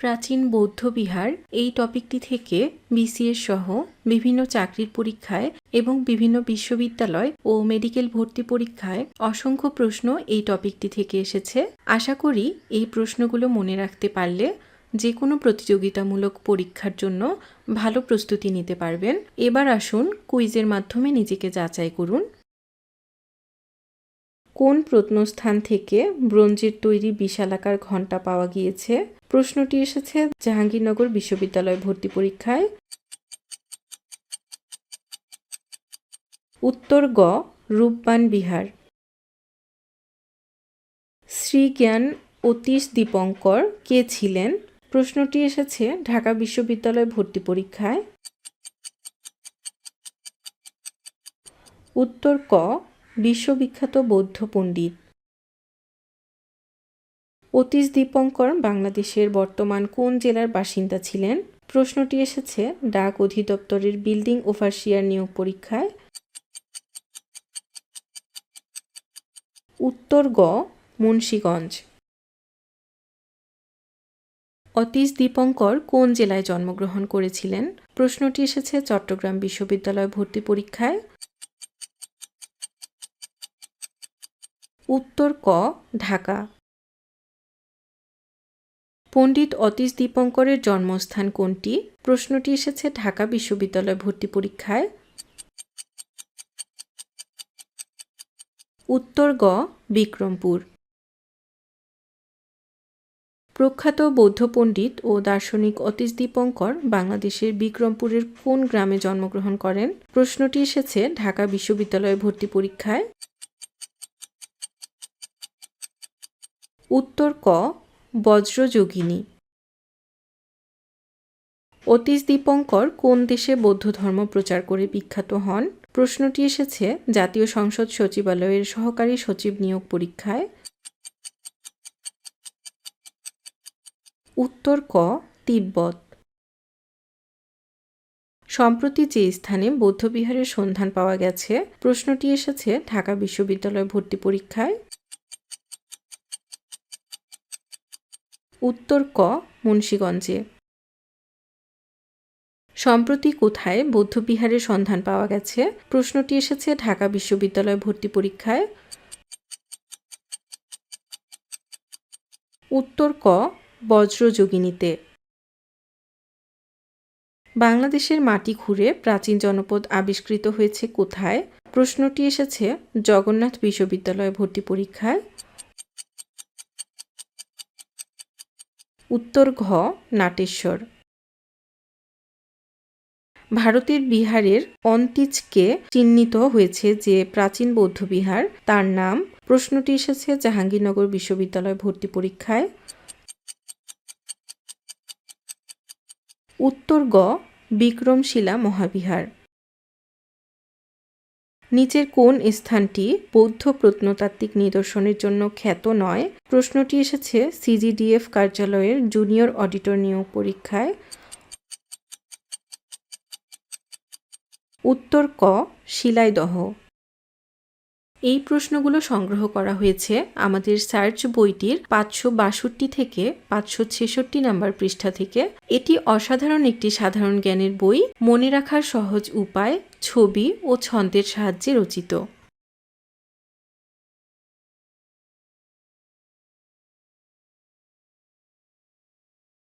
প্রাচীন বৌদ্ধ বিহার এই টপিকটি থেকে বিসিএস সহ বিভিন্ন চাকরির পরীক্ষায় এবং বিভিন্ন বিশ্ববিদ্যালয় ও মেডিকেল ভর্তি পরীক্ষায় অসংখ্য প্রশ্ন এই টপিকটি থেকে এসেছে। আশা করি এই প্রশ্নগুলো মনে রাখতে পারলে যে কোনো প্রতিযোগিতামূলক পরীক্ষার জন্য ভালো প্রস্তুতি নিতে পারবেন। এবার আসুন কুইজের মাধ্যমে নিজেকে যাচাই করুন। কোন প্রত্নস্থান থেকে ব্রোঞ্জের তৈরি বিশালাকার ঘণ্টা পাওয়া গিয়েছে? প্রশ্নটি এসেছে জাহাঙ্গীরনগর বিশ্ববিদ্যালয় ভর্তি পরীক্ষায়। উত্তর গ, রূপবান বিহার। শ্রীজ্ঞান অতীশ দীপঙ্কর, কে ছিলেন? প্রশ্নটি এসেছে ঢাকা বিশ্ববিদ্যালয় ভর্তি পরীক্ষায়। উত্তর ক বিশ্ববিখ্যাত বৌদ্ধ পণ্ডিত। অতীশ দীপঙ্কর বাংলাদেশের বর্তমান কোন জেলার বাসিন্দা ছিলেন? প্রশ্নটি এসেছে ডাক অধিদপ্তরের বিল্ডিং ওভারসিয়ার নিয়োগ পরীক্ষায়। উত্তর গ, মুন্সীগঞ্জ। অতীশ দীপঙ্কর কোন জেলায় জন্মগ্রহণ করেছিলেন? প্রশ্নটি এসেছে চট্টগ্রাম বিশ্ববিদ্যালয় ভর্তি পরীক্ষায়। উত্তর ক, ঢাকা। পণ্ডিত অতীশ দীপঙ্করের জন্মস্থান কোনটি? প্রশ্নটি এসেছে ঢাকা বিশ্ববিদ্যালয় ভর্তি পরীক্ষায়। উত্তর গ, বিক্রমপুর। প্রখ্যাত বৌদ্ধ পণ্ডিত ও দার্শনিক অতীশ দীপঙ্কর বাংলাদেশের বিক্রমপুরের কোন গ্রামে জন্মগ্রহণ করেন? প্রশ্নটি এসেছে ঢাকা বিশ্ববিদ্যালয় ভর্তি পরীক্ষায়। উত্তর ক, বজ্রযোগিনী। অতীশ দীপঙ্কর কোন দেশে বৌদ্ধ ধর্ম প্রচার করে বিখ্যাত হন? প্রশ্নটি এসেছে জাতীয় সংসদ সচিবালয়ের সহকারী সচিব নিয়োগ পরীক্ষায়। উত্তর ক, তিব্বত। সম্প্রতি যে স্থানে বৌদ্ধবিহারের সন্ধান পাওয়া গেছে, প্রশ্নটি এসেছে ঢাকা বিশ্ববিদ্যালয় ভর্তি পরীক্ষায়। উত্তর ক, মুন্সীগঞ্জে। সম্প্রতি কোথায় বৌদ্ধবিহারের সন্ধান পাওয়া গেছে? প্রশ্নটি এসেছে ঢাকা বিশ্ববিদ্যালয় ভর্তি পরীক্ষায়। উত্তর ক, বজ্রযোগিনীতে। বাংলাদেশের মাটি খুঁড়ে প্রাচীন জনপদ আবিষ্কৃত হয়েছে কোথায়? প্রশ্নটি এসেছে জগন্নাথ বিশ্ববিদ্যালয় ভর্তি পরীক্ষায়। উত্তর ঘ, নাটেশ্বর। ভারতের বিহারের অন্তিজকে চিহ্নিত হয়েছে যে প্রাচীন বৌদ্ধবিহার তার নাম প্রশ্নটি এসেছে জাহাঙ্গীরনগর বিশ্ববিদ্যালয় ভর্তি পরীক্ষায়। উত্তর গ, বিক্রমশিলা মহাবিহার। নিচের কোন স্থানটি বৌদ্ধ প্রত্নতাত্ত্বিক নিদর্শনের জন্য খ্যাত নয়? প্রশ্নটি এসেছে সিজিডিএফ কার্যালয়ের জুনিয়র অডিটর নিয়োগ পরীক্ষায়। উত্তর ক, শিলাইদহ। এই প্রশ্নগুলো সংগ্রহ করা হয়েছে আমাদের সার্চ বইটির পাঁচশো বাষট্টি থেকে পাঁচশো ছেষট্টি নাম্বার পৃষ্ঠা থেকে। এটি অসাধারণ একটি সাধারণ জ্ঞানের বই, মনে রাখার সহজ উপায়, ছবি ও ছন্দের সাহায্যে রচিত।